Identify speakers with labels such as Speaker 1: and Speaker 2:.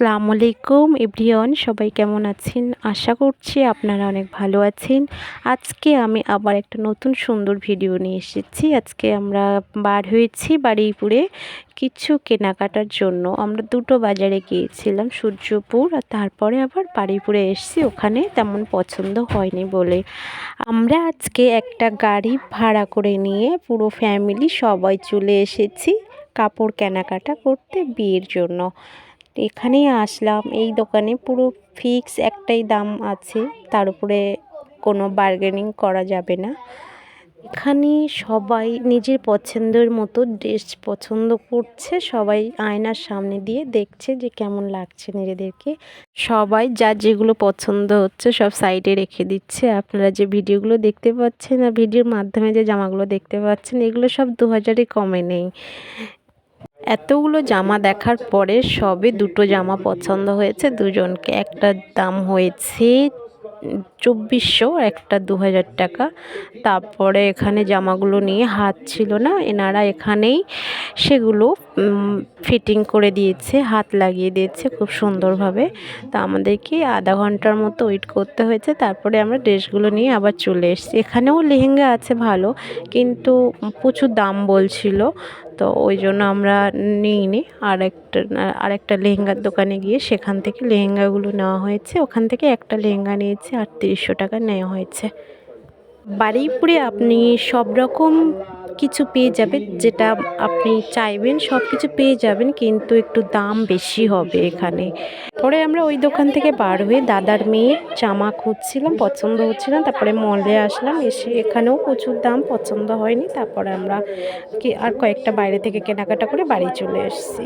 Speaker 1: আসসালামু আলাইকুম। এভরিওয়ান, সবাই কেমন আছেন? আশা করছি আপনারা অনেক ভালো আছেন। আজকে আমি আবার একটা নতুন সুন্দর ভিডিও নিয়ে এসেছি। আজকে আমরা বার হয়েছি বাড়িপুরে কিছু কেনাকাটার জন্য। আমরা দুটো বাজারে গিয়েছিলাম, সূর্যপুর আর তারপরে আবার বাড়িপুরে এসেছি। ওখানে তেমন পছন্দ হয়নি বলে। আমরা আজকে একটা গাড়ি ভাড়া করে নিয়ে পুরো ফ্যামিলি সবাই চলে এসেছি কাপড় কেনাকাটা করতে বিয়ের জন্য। এখানেই আসলাম। এই দোকানে পুরো ফিক্স একটাই দাম আছে। তার উপরে কোনো বার্গেনিং করা যাবে না। এখানে সবাই নিজের পছন্দের মতো ড্রেস পছন্দ করছে। সবাই আয়নার সামনে দিয়ে দেখছে যে কেমন লাগছে নিজেদেরকে। সবাই যা যেগুলো পছন্দ হচ্ছে সব সাইডে রেখে দিচ্ছে। আপনারা যে ভিডিওগুলো দেখতে পাচ্ছেন আর ভিডিওর মাধ্যমে যে জামাগুলো দেখতে পাচ্ছেন, এগুলো সব দু হাজারে কমে নেই। এতগুলো জামা দেখার পরে সবে দুটো জামা পছন্দ হয়েছে, দুজনকে। একটা দাম হয়েছে চব্বিশশো, একটা দু হাজার টাকা। তারপরে এখানে জামাগুলো নিয়ে হাত ছিল না, এনারা এখানেই সেগুলো ফিটিং করে দিয়েছে, হাত লাগিয়ে দিয়েছে খুব সুন্দরভাবে। তা আমাদেরকে আধা ঘণ্টার মতো ওয়েট করতে হয়েছে, তারপরে আমরা ড্রেসগুলো নিয়ে আবার চলে এসেছি। এখানেও লেহেঙ্গা আছে ভালো, কিন্তু প্রচুর দাম বলছিল। তো ওই জন্য আমরা নিইনি। আর একটা আর একটা লেহেঙ্গার দোকানে গিয়ে সেখান থেকে লেহেঙ্গাগুলো নেওয়া হয়েছে। ওখান থেকে একটা লেহেঙ্গা নিয়েছে আর তিরিশশো টাকা নেওয়া হয়েছে। বারুইপুরে আপনি সব রকম কিছু পেয়ে যাবেন, যেটা আপনি চাইবেন সব কিছু পেয়ে যাবেন, কিন্তু একটু দাম বেশি হবে এখানে। পরে আমরা ওই দোকান থেকে বার হয়ে দাদার মেয়ের জামা খুঁজছিলাম, পছন্দ হচ্ছিল না, তারপরে মলে আসলাম, এসে এখানেও প্রচুর দাম, পছন্দ হয়নি, তারপরে আমরা আর কয়েকটা বাইরে থেকে কেনাকাটা করে বাড়ি চলে এসেছি।